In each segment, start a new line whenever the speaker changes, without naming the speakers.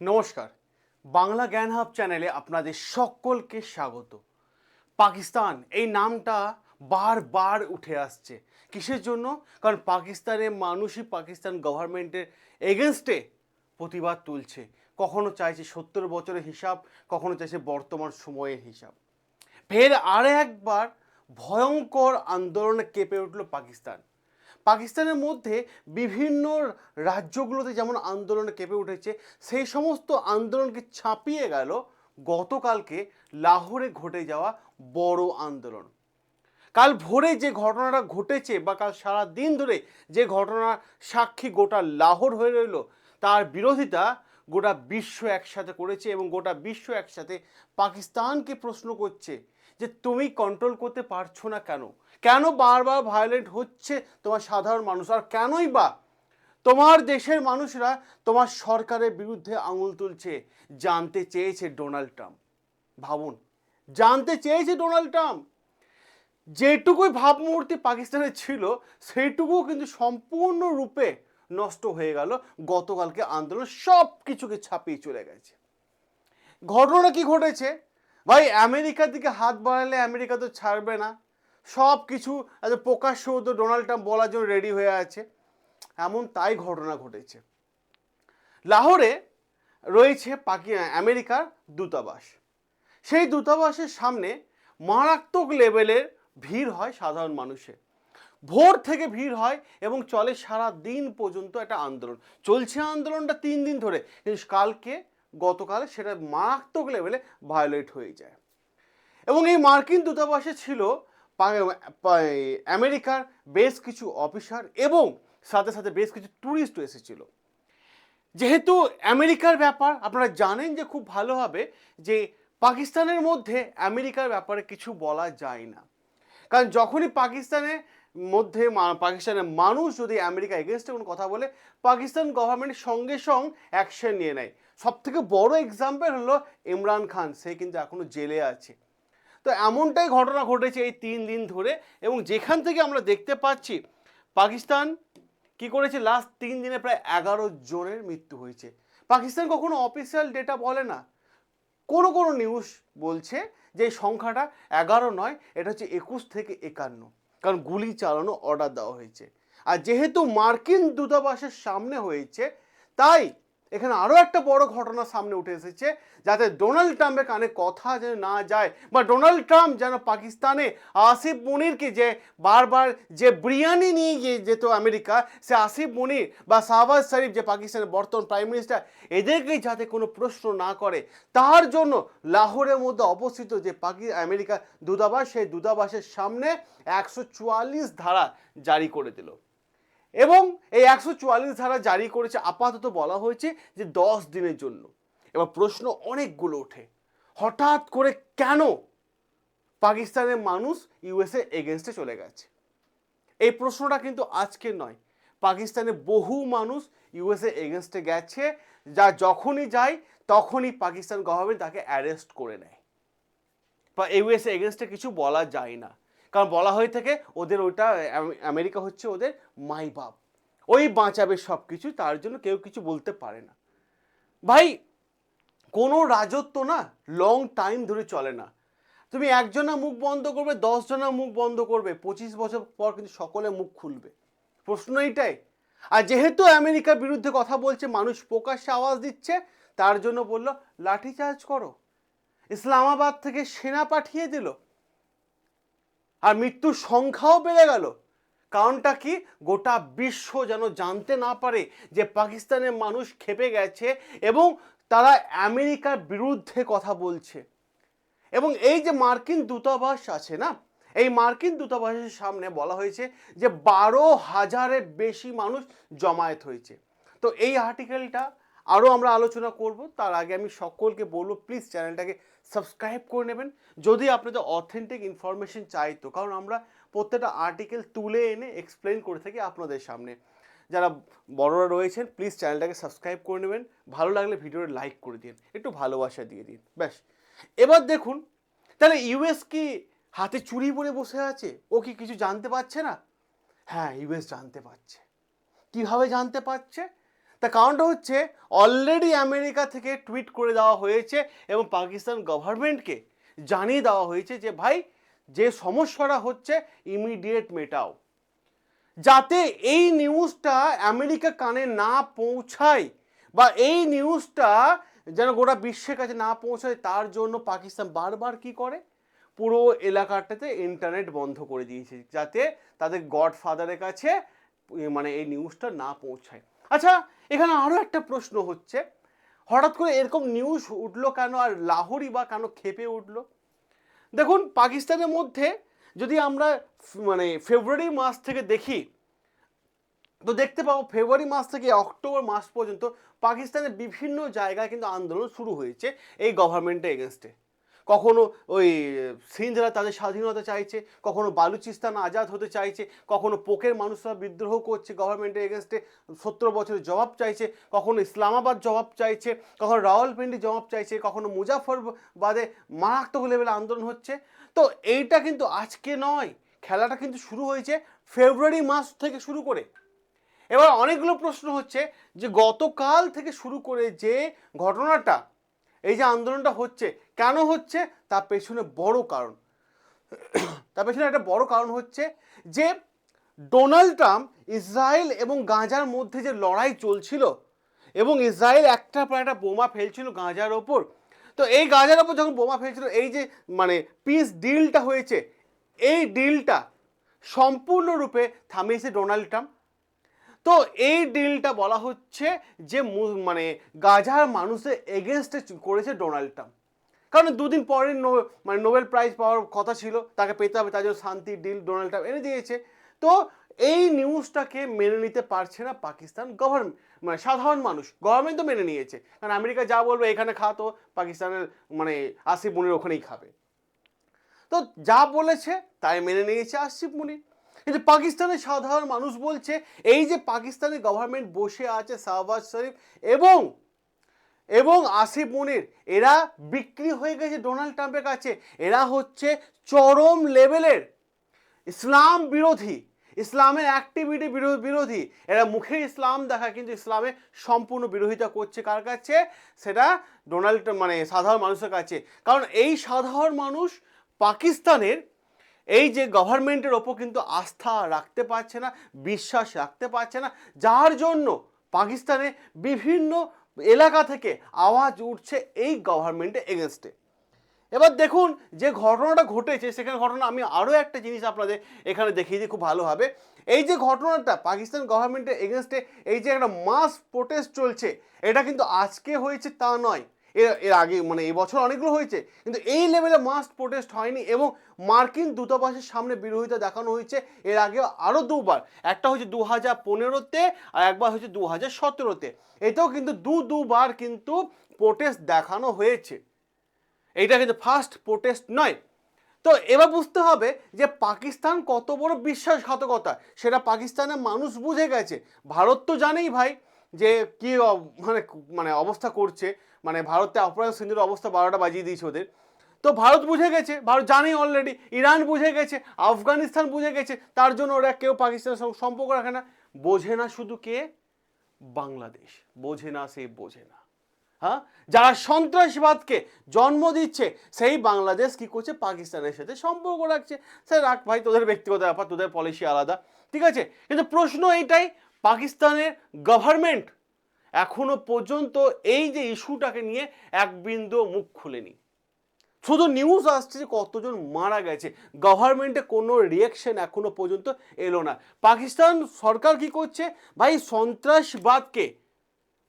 নমস্কার। বাংলা জ্ঞান হাব চ্যানেলে আপনাদের সকলকে স্বাগত। পাকিস্তান, এই নামটা বারবার উঠে আসছে। কিসের জন্য? কারণ পাকিস্তানের মানুষই পাকিস্তান গভর্নমেন্টের এগেনস্টে প্রতিবাদ তুলছে। কখনো চাইছে সত্তর বছরের হিসাব, কখনো চাইছে বর্তমান সময়ের হিসাব। ফের আর একবার ভয়ঙ্কর আন্দোলনে কেঁপে উঠল পাকিস্তান। পাকিস্তানের মধ্যে বিভিন্ন রাজ্যগুলোতে যেমন আন্দোলন কেঁপে উঠেছে, সেই সমস্ত আন্দোলনকে ছাপিয়ে গেল গতকালকে লাহোরে ঘটে যাওয়া বড় আন্দোলন। কাল ভোরে যে ঘটনাটা ঘটেছে বা কাল সারা দিন ধরে যে ঘটনার সাক্ষী গোটা লাহোর হয়ে রইল, তার বিরোধিতা গোটা বিশ্ব একসাথে করেছে এবং গোটা বিশ্ব একসাথে পাকিস্তানকে প্রশ্ন করছে যে তুমি কন্ট্রোল করতে পারছ না কেন? কেন বারবার ভায়োলেন্ট হচ্ছে তোমার সাধারণ মানুষ? আর কেনই বা? তোমার দেশের মানুষরা তোমার সরকারের বিরুদ্ধে আঙুল তুলছে, জানতে চেয়েছে ডোনাল্ড ট্রাম্প ভাবুন, জানতে চেয়েছে ডোনাল্ড ট্রাম্প যেটুকুই ভাবমূর্তি পাকিস্তানের ছিল, সেইটুকুও কিন্তু সম্পূর্ণরূপে নষ্ট হয়ে গেল, গতকালকে আন্দোলন সব কিছুকে ছাপিয়ে চলে গেছে। ঘটনা কি ঘটেছে? ভাই, আমেরিকার দিকে হাত বাড়ালে আমেরিকা তো ছাড়বে না। সব কিছু প্রকাশ্য তো ডোনাল্ড ট্রাম্প বলার জন্য রেডি হয়ে আছে। এমন তাই ঘটনা ঘটেছে। লাহোরে রয়েছে পাকি আমেরিকার দূতাবাস। সেই দূতাবাসের সামনে মারাত্মক লেভেলের ভিড় হয় সাধারণ মানুষের। ভোর থেকে ভিড় হয় এবং চলে সারা দিন পর্যন্ত একটা আন্দোলন। চলছে আন্দোলনটা তিন দিন ধরে, কিন্তু কালকে, গতকাল সেটা মারাত্মক লেভেলে ভায়োলেট হয়ে যায়। এবং এই মার্কিন দূতাবাসে ছিল আমেরিকার বেশ কিছু অফিসার এবং সাথে সাথে বেশ কিছু ট্যুরিস্ট এসেছিল। যেহেতু আমেরিকার ব্যাপার, আপনারা জানেন যে খুব ভালোভাবে যে পাকিস্তানের মধ্যে আমেরিকার ব্যাপারে কিছু বলা যায় না। কারণ যখনই পাকিস্তানের মধ্যে পাকিস্তানের মানুষ যদি আমেরিকা এগেনস্টে কোনো কথা বলে, পাকিস্তান গভর্নমেন্ট সঙ্গে সঙ্গে অ্যাকশন নিয়ে নেয়। সব থেকে বড় এক্সাম্পল হলো ইমরান খান, সে কিন্তু এখনও জেলে আছে। তো এমনটাই ঘটনা ঘটেছে এই তিন দিন ধরে এবং যেখান থেকে আমরা দেখতে পাচ্ছি, পাকিস্তান কি করেছে? লাস্ট তিন দিনে প্রায় এগারো জনের মৃত্যু হয়েছে। পাকিস্তান কখনো অফিসিয়াল ডেটা বলে না। কোনো কোনো নিউজ বলছে যে সংখ্যাটা এগারো নয়, এটা হচ্ছে একুশ থেকে একান্ন। কারণ গুলি চালানো অর্ডার দেওয়া হয়েছে। আর যেহেতু মার্কিন দূতাবাসের সামনে হয়েছে তাই এখানে আরও একটা বড় ঘটনা সামনে উঠে এসেছে, যাতে ডোনাল্ড ট্রাম্পের কানে কথা যেন না যায় বা ডোনাল্ড ট্রাম্প যেন পাকিস্তানে আসিফ মনিরকে যে বারবার যে বিরিয়ানি নিয়ে গিয়ে যেত আমেরিকা, সে আসিফ মনির বা শাহবাজ শরীফ যে পাকিস্তানের বর্তমান প্রাইম মিনিস্টার, এদেরকেই যাতে কোনো প্রশ্ন না করে। তার জন্য লাহোরের মধ্যে অবস্থিত যে পাকি আমেরিকা দূতাবাস, সেই দূতাবাসের সামনে একশো চুয়াল্লিশ ধারা জারি করে দিল। এবং এই একশো চুয়াল্লিশ ধারা জারি করেছে, আপাতত বলা হয়েছে যে দশ দিনের জন্য। এবার প্রশ্ন অনেকগুলো ওঠে। হঠাৎ করে কেন পাকিস্তানের মানুষ ইউএসএ এগেনস্টে চলে গেছে? এই প্রশ্নটা কিন্তু আজকে নয়। পাকিস্তানের বহু মানুষ ইউএসএ এগেনস্টে গেছে, যা যখনই যায়, তখনই পাকিস্তান গভর্নমেন্ট তাকে অ্যারেস্ট করে নেয়। বা ইউএসএ এগেনস্টে কিছু বলা যায় না। কারণ বলা হয়ে থাকে ওদের ওইটা আমেরিকা হচ্ছে ওদের মাই বাপ। ওই বাঁচাবে সব কিছু তার জন্য কেউ কিছু বলতে পারে না। ভাই, কোনো রাজত্ব না লং টাইম ধরে চলে না। তুমি একজনা মুখ বন্ধ করবে, দশজনা মুখ বন্ধ করবে, পঁচিশ বছর পর কিন্তু সকলে মুখ খুলবে। প্রশ্ন এইটাই। আর যেহেতু আমেরিকার বিরুদ্ধে কথা বলছে, মানুষ প্রকাশ্যে আওয়াজ দিচ্ছে, তার জন্য বলল লাঠিচার্জ করো। ইসলামাবাদ থেকে সেনা পাঠিয়ে দিল আর মৃত্যুর সংখ্যাও বেড়ে গেল। কারণটা কি? গোটা বিশ্ব যেন জানতে না পারে যে পাকিস্তানের মানুষ খেপে গেছে এবং তারা আমেরিকার বিরুদ্ধে কথা বলছে। এবং এই যে মার্কিন দূতাবাস আছে না, এই মার্কিন দূতাবাসের সামনে বলা হয়েছে যে বারো হাজারের বেশি মানুষ জমায়েত হয়েছে। তো এই আর্টিকেলটা আরও আমরা আলোচনা করব, তার আগে আমি সকলকে বলব প্লিজ চ্যানেলটাকে সাবস্ক্রাইব করে নেবেন। যদি আপনাদের অথেন্টিক ইনফরমেশন চাইতো কারণ আমরা প্রত্যেকটা আর্টিকেল তুলে এনে এক্সপ্লেন করে থাকি আপনাদের সামনে। যারা বড়রা রয়েছেন প্লিজ চ্যানেলটাকে সাবস্ক্রাইব করে নেবেন। ভালো লাগলে ভিডিওটা লাইক করে দিন। একটু ভালোবাসা দিয়ে দিন। ব্যাস। এবার দেখুন, তাহলে ইউএস কি হাতে চুরি পরে বসে আছে? ও কি কিছু জানতে পারছে না? হ্যাঁ ইউএস জানতে পারছে। কীভাবে জানতে পারছে? তার কারণটা হচ্ছে অলরেডি আমেরিকা থেকে টুইট করে দেওয়া হয়েছে এবং পাকিস্তান গভর্নমেন্টকে জানিয়ে দেওয়া হয়েছে যে ভাই, যে সমস্যাটা হচ্ছে ইমিডিয়েট মেটাও। যাতে এই নিউজটা আমেরিকা কানে না পৌঁছায় বা এই নিউজটা যেন গোটা বিশ্বের কাছে না পৌঁছায়, তার জন্য পাকিস্তান বারবার কি করে? পুরো এলাকাটাতে ইন্টারনেট বন্ধ করে দিয়েছে, যাতে তাদের গডফাদারের কাছে মানে এই নিউজটা না পৌঁছায়। আচ্ছা এখানে আরও একটা প্রশ্ন হচ্ছে। হঠাৎ করে এরকম নিউজ উঠল কেন আর লাহোরই বা কেন খেপে উঠল? দেখুন, পাকিস্তানের মধ্যে যদি আমরা মানে ফেব্রুয়ারি মাস থেকে দেখি, তো দেখতে পাবো ফেব্রুয়ারি মাস থেকে অক্টোবর মাস পর্যন্ত পাকিস্তানের বিভিন্ন জায়গায় কিন্তু আন্দোলন শুরু হয়েছে এই গভর্নমেন্টের এগেনস্টে কখনো ওই সিন্ধরা তাদের স্বাধীনতা চাইছে, কখনো বালুচিস্তান আজাদ হতে চাইছে, কখনো পোকের মানুষরা বিদ্রোহ করছে গভর্নমেন্টের এগেনস্টে সত্তর বছরের জবাব চাইছে, কখনো ইসলামাবাদ জবাব চাইছে, কখনো রাওয়ালপিন্ডি জবাব চাইছে, কখনো মুজাফরবাদে মারাত্মক লেভেলে আন্দোলন হচ্ছে। তো এইটা কিন্তু আজকে নয়, খেলাটা কিন্তু শুরু হয়েছে ফেব্রুয়ারি মাস থেকে শুরু করে। এবার অনেকগুলো প্রশ্ন হচ্ছে যে গতকাল থেকে শুরু করে যে ঘটনাটা এই যে আন্দোলনটা হচ্ছে, কেন হচ্ছে? তার পেছনে বড় কারণ। তার পেছনে একটা বড় কারণ হচ্ছে যে ডোনাল্ড ট্রাম্প ইসরায়েল এবং গাজার মধ্যে যে লড়াই চলছিল এবং ইসরায়েল একটা পর একটা বোমা ফেলছিল গাজার ওপর। তো এই গাজার ওপর যখন বোমা ফেলছিল, এই যে মানে পিস ডিলটা হয়েছে, এই ডিলটা সম্পূর্ণরূপে থামিয়েছে ডোনাল্ড ট্রাম্প। তো এই ডিলটা বলা হচ্ছে যে মানে গাজার মানুষের এগেনস্টে করেছে ডোনাল্ড ট্রাম্প কারণ দুদিন পরে মানে নোবেল প্রাইজ পাওয়ার কথা ছিল, তাকে পেতে হবে, তার জন্য শান্তি ডিল ডোনাল্ড ট্রাম্প এনে দিয়েছে। তো এই নিউজটাকে মেনে নিতে পারছে না পাকিস্তান গভর্নমেন্ট মানে সাধারণ মানুষ। গভর্নমেন্ট তো মেনে নিয়েছে। কারণ আমেরিকা যা বলবে, এখানে খা তো, পাকিস্তানের মানে আসিফ মুনির ওখানেই খাবে। তো যা বলেছে, তাই মেনে নিয়েছে আসিফ মুনির। কিন্তু পাকিস্তানের সাধারণ মানুষ বলছে, এই যে পাকিস্তানের গভর্নমেন্ট বসে আছে শাহবাজ শরীফ এবং এবং আসিফ মুনির, এরা বিক্রি হয়ে গেছে ডোনাল্ড ট্রাম্পের কাছে। এরা হচ্ছে চরম লেভেলের ইসলাম বিরোধী, ইসলামের অ্যাক্টিভিটি বিরোধী। এরা মুখে ইসলাম দেখা, কিন্তু ইসলামে সম্পূর্ণ বিরোধিতা করছে কার কাছে? সেটা ডোনাল্ড মানে সাধারণ মানুষের কাছে। কারণ এই সাধারণ মানুষ পাকিস্তানের এই যে গভর্নমেন্টের ওপর কিন্তু আস্থা রাখতে পারছে না, বিশ্বাস রাখতে পারছে না, যার জন্য পাকিস্তানে বিভিন্ন এলাকা থেকে আওয়াজ উঠছে এই গভর্নমেন্টের এগেনস্টে এবার দেখুন যে ঘটনাটা ঘটেছে, সেখানে ঘটনা, আমি আরও একটা জিনিস আপনাদের এখানে দেখিয়ে দিই, খুব ভালোভাবে এই যে ঘটনাটা পাকিস্তান গভর্নমেন্টের এগেনস্টে এই যে একটা মাস প্রোটেস্ট চলছে, এটা কিন্তু আজকে হয়েছে তা নয়। এর এর আগে মানে এই বছর অনেকগুলো হয়েছে, কিন্তু এই লেভেলে মাস্ট প্রোটেস্ট হয়নি এবং মার্কিন দূতাবাসের সামনে বিরোধিতা দেখানো হয়েছে, এর আগে আরও দুবার। একটা হচ্ছে দু হাজার পনেরোতে আর একবার হচ্ছে দু হাজার সতেরোতে। এতেও কিন্তু দু, দুবার কিন্তু প্রোটেস্ট দেখানো হয়েছে। এইটা কিন্তু ফার্স্ট প্রোটেস্ট নয়। তো এবার বুঝতে হবে যে পাকিস্তান কত বড় বিশ্বাসঘাতকতা। সেটা পাকিস্তানের মানুষ বুঝে গেছে। ভারত তো জানেই ভাই। যে কি মানে মানে অবস্থা করছে মানে ভারতে অপারেশন সিন্ধুর অবস্থা বারোটা বাজিয়ে দিয়েছে ওদের। তো ভারত বুঝে গেছে, ভারত জানেই অলরেডি ইরান বুঝে গেছে, আফগানিস্তান বুঝে গেছে, তার জন্য ওরা কেউ পাকিস্তানের সঙ্গে সম্পর্ক রাখে না। বোঝে না শুধু কে? বাংলাদেশ। বোঝে না সে বোঝে না। হ্যাঁ? যারা সন্ত্রাসবাদকে জন্ম দিচ্ছে, সেই বাংলাদেশ কি করছে? পাকিস্তানের সাথে সম্পর্ক রাখছে। সে রাখ ভাই, তোদের ব্যক্তিগত ব্যাপার, তোদের পলিসি আলাদা। ঠিক আছে? কিন্তু প্রশ্ন এইটাই পাকিস্তানের গভর্নমেন্ট এখনও পর্যন্ত এই যে ইস্যুটাকে নিয়ে এক বিন্দু মুখ খুলেনি। শুধু নিউজ আসছে যে কতজন মারা গেছে। গভর্নমেন্টে কোনো রিয়াকশন এখনও পর্যন্ত এলো না। পাকিস্তান সরকার কি করছে? ভাই, সন্ত্রাসবাদকে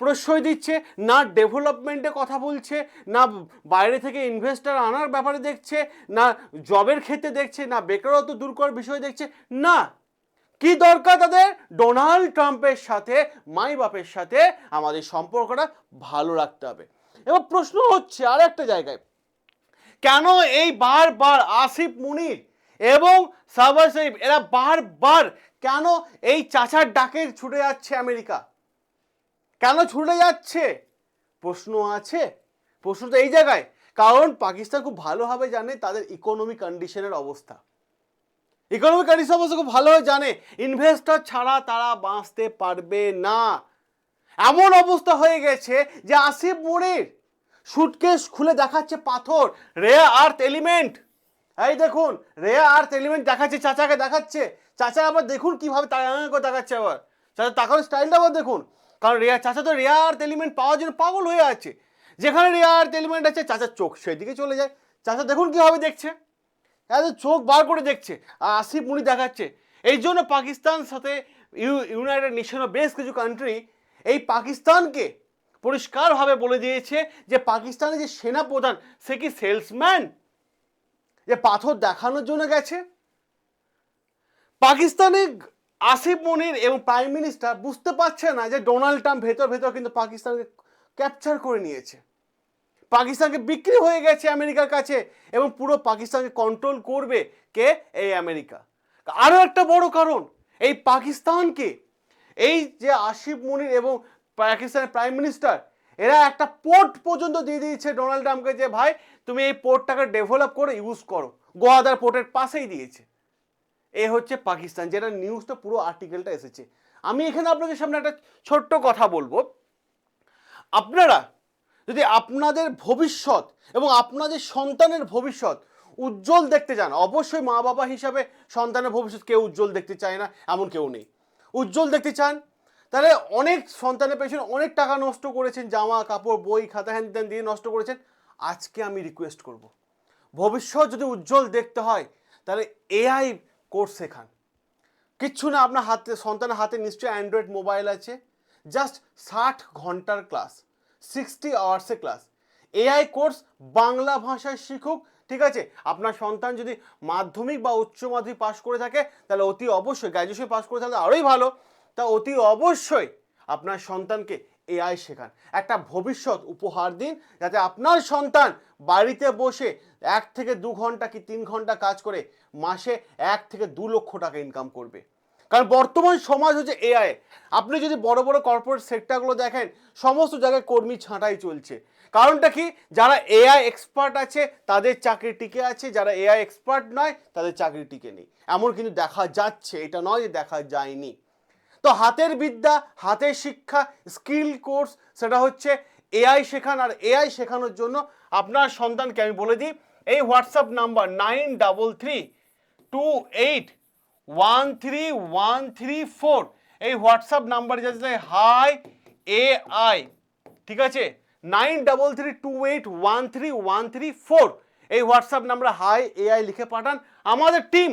প্রশ্রয় দিচ্ছে, না ডেভেলপমেন্টে কথা বলছে, না বাইরে থেকে ইনভেস্টার আনার ব্যাপারে দেখছে, না জবের ক্ষেত্রে দেখছে, না বেকারত্ব দূর করার বিষয় দেখছে, না। কি দরকার তাদের? ডোনাল্ড ট্রাম্পের সাথে, মাই বাপের সাথে আমাদের সম্পর্কটা ভালো রাখতে হবে। এবার প্রশ্ন হচ্ছে আর একটা জায়গায়, কেন এই বারবার আসিফ মুনির এবং সাবার শরীফ, এরা বারবার কেন এই চাচার ডাকে ছুটে যাচ্ছে আমেরিকা? কেন ছুটে যাচ্ছে? প্রশ্ন আছে। প্রশ্ন তো এই জায়গায়, কারণ পাকিস্তান খুব ভালোভাবে জানে তাদের ইকোনমি কন্ডিশনের অবস্থা। ইকোনমি কন্ডিশন অবস্থা খুব ভালোভাবে জানে। ইনভেস্টর ছাড়া তারা বাঁচতে পারবে না। এমন অবস্থা হয়ে গেছে যে আসিফ মনির সুটকেস খুলে দেখাচ্ছে পাথর। রেয়া আর্থ এলিমেন্ট এই দেখুন রেয়া আর্থ এলিমেন্ট দেখাচ্ছে, চাচাকে দেখাচ্ছে। চাচা আবার দেখুন কীভাবে তাকা দেখাচ্ছে আবার। চাচা তাকানোর স্টাইলটা আবার দেখুন। কারণ রেয়া চাচা তো রেয়া আর্থ এলিমেন্ট পাওয়ার জন্য পাগল হয়ে আছে। যেখানে রেয়া আর্থ এলিমেন্ট আছে, চাচার চোখ সেদিকে চলে যায়। চাচা দেখুন কীভাবে দেখছে। এত চোখ বার করে দেখছে। আর আসিফ মুনি দেখাচ্ছে। এই জন্য পাকিস্তান সাথে ইউ- ইউনাইটেড নেশন বেশ কিছু কান্ট্রি এই পাকিস্তানকে পরিষ্কারভাবে বলে দিয়েছে যে পাকিস্তানের যে সেনাপ্রধান, সে কি সেলসম্যান যে পাথর দেখানোর জন্য গেছে? পাকিস্তানে আসিফ মনির এবং প্রাইম মিনিস্টার বুঝতে পারছে না যে ডোনাল্ড ট্রাম্প ভেতর ভেতর কিন্তু পাকিস্তানকে ক্যাপচার করে নিয়েছে। পাকিস্তানকে বিক্রি হয়ে গেছে আমেরিকার কাছে এবং পুরো পাকিস্তানকে কন্ট্রোল করবে কে? এই আমেরিকা। আরও একটা বড় কারণ, এই পাকিস্তানকে, এই যে আসিফ মনির এবং পাকিস্তানের প্রাইম মিনিস্টার এরা একটা পোর্ট পর্যন্ত দিয়ে দিয়েছে ডোনাল্ড ট্রাম্পকে যে, ভাই, তুমি এই পোর্টটাকে ডেভেলপ করে ইউজ করো। গোয়াদার পোর্টের পাশেই দিয়েছে। এ হচ্ছে পাকিস্তান, যেটা নিউজটা পুরো আর্টিকেলটা এসেছে। আমি এখানে আপনাদের সামনে একটা ছোট্ট কথা বলব। আপনারা যদি আপনাদের ভবিষ্যৎ এবং আপনাদের সন্তানের ভবিষ্যৎ উজ্জ্বল দেখতে চান, অবশ্যই মা বাবা হিসাবে সন্তানের ভবিষ্যৎ কেউ উজ্জ্বল দেখতে চায় না, এমন কেউ নেই। উজ্জ্বল দেখতে চান, তাহলে অনেক সন্তানের পেছনে অনেক টাকা নষ্ট করেছেন, জামা, কাপড়, বই, খাতা, হ্যান ত্যান দিয়ে নষ্ট করেছেন। আজকে আমি রিকোয়েস্ট করব, ভবিষ্যৎ যদি উজ্জ্বল দেখতে হয়, তাহলে এআই কোর্স শেখান। কিচ্ছু না, আপনার হাতে, সন্তানের হাতে নিশ্চয়ই অ্যান্ড্রয়েড মোবাইল আছে জাস্ট ষাট ঘণ্টার ক্লাস সিক্সটি আওয়ার্সের ক্লাস এআই কোর্স বাংলা ভাষায় শিখুক, ঠিক আছে? আপনার সন্তান যদি মাধ্যমিক বা উচ্চ মাধ্যমিক পাশ করে থাকে, তাহলে অতি অবশ্যই গ্র্যাজুয়েশন পাশ করে থাকলে আরোই ভালো। তা অতি অবশ্যই আপনার সন্তানকে এআই শেখান। একটা ভবিষ্যৎ উপহার দিন, যাতে আপনার সন্তান বাড়িতে বসে এক থেকে দু ঘণ্টা কি তিন ঘণ্টা কাজ করে, মাসে এক থেকে দু লক্ষ টাকা ইনকাম করবে। কারণ বর্তমান সমাজ হচ্ছে এআই আপনি যদি বড় বড় কর্পোরেট সেক্টরগুলো দেখেন, সমস্ত জায়গায় কর্মী ছাঁটাই চলছে। কারণটা কি? যারা এআই এক্সপার্ট আছে, তাদের চাকরি টিকে আছে। যারা এআই এক্সপার্ট নয়, তাদের চাকরি টিকে নেই। এমন কিন্তু দেখা যাচ্ছে, এটা নয় যে দেখা যায়নি। তো হাতের বিদ্যা, হাতের শিক্ষা স্কিল কোর্স সেটা হচ্ছে এআই শেখান। আর এআই শেখানোর জন্য আপনার সন্তানকে আমি বলে দিই, এই WhatsApp number nine double three two eight one three one three four এই হোয়াটসঅ্যাপ নাম্বারে যাচ্ছে হাই এ আই ঠিক আছে? Nine double three two eight one three one three four এই হোয়াটসঅ্যাপ নাম্বারে হাই এআই লিখে পাঠান। আমাদের টিম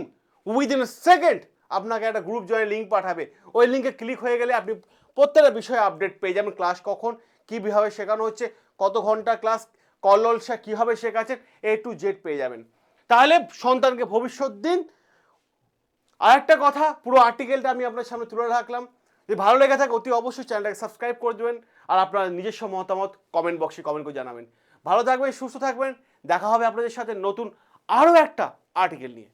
উইদিন সেকেন্ড আপনাকে একটা গ্রুপ জয়েন লিঙ্ক পাঠাবে। ওই লিঙ্কে ক্লিক হয়ে গেলে আপনি প্রত্যেকটা বিষয়ে আপডেট পেয়ে যাবেন। ক্লাস কখন কীভাবে শেখানো হচ্ছে, কত ঘণ্টা ক্লাস কললসা কীভাবে শেখাচ্ছেন এ টু জেড পেয়ে যাবেন। তাহলে সন্তানকে ভবিষ্যৎ দিন আরেকটা কথা, পুরো আর্টিকেলটা আমি আপনার সামনে তুলে রাখলাম। যদি ভালো লেগে থাকে, অতি অবশ্যই চ্যানেলটাকে সাবস্ক্রাইব করে দেবেন আর আপনার নিজস্ব মতামত কমেন্ট বক্সে কমেন্ট করে জানাবেন। ভালো থাকবেন, সুস্থ থাকবেন, দেখা হবে আপনাদের সাথে নতুন আরও একটা আর্টিকেল নিয়ে।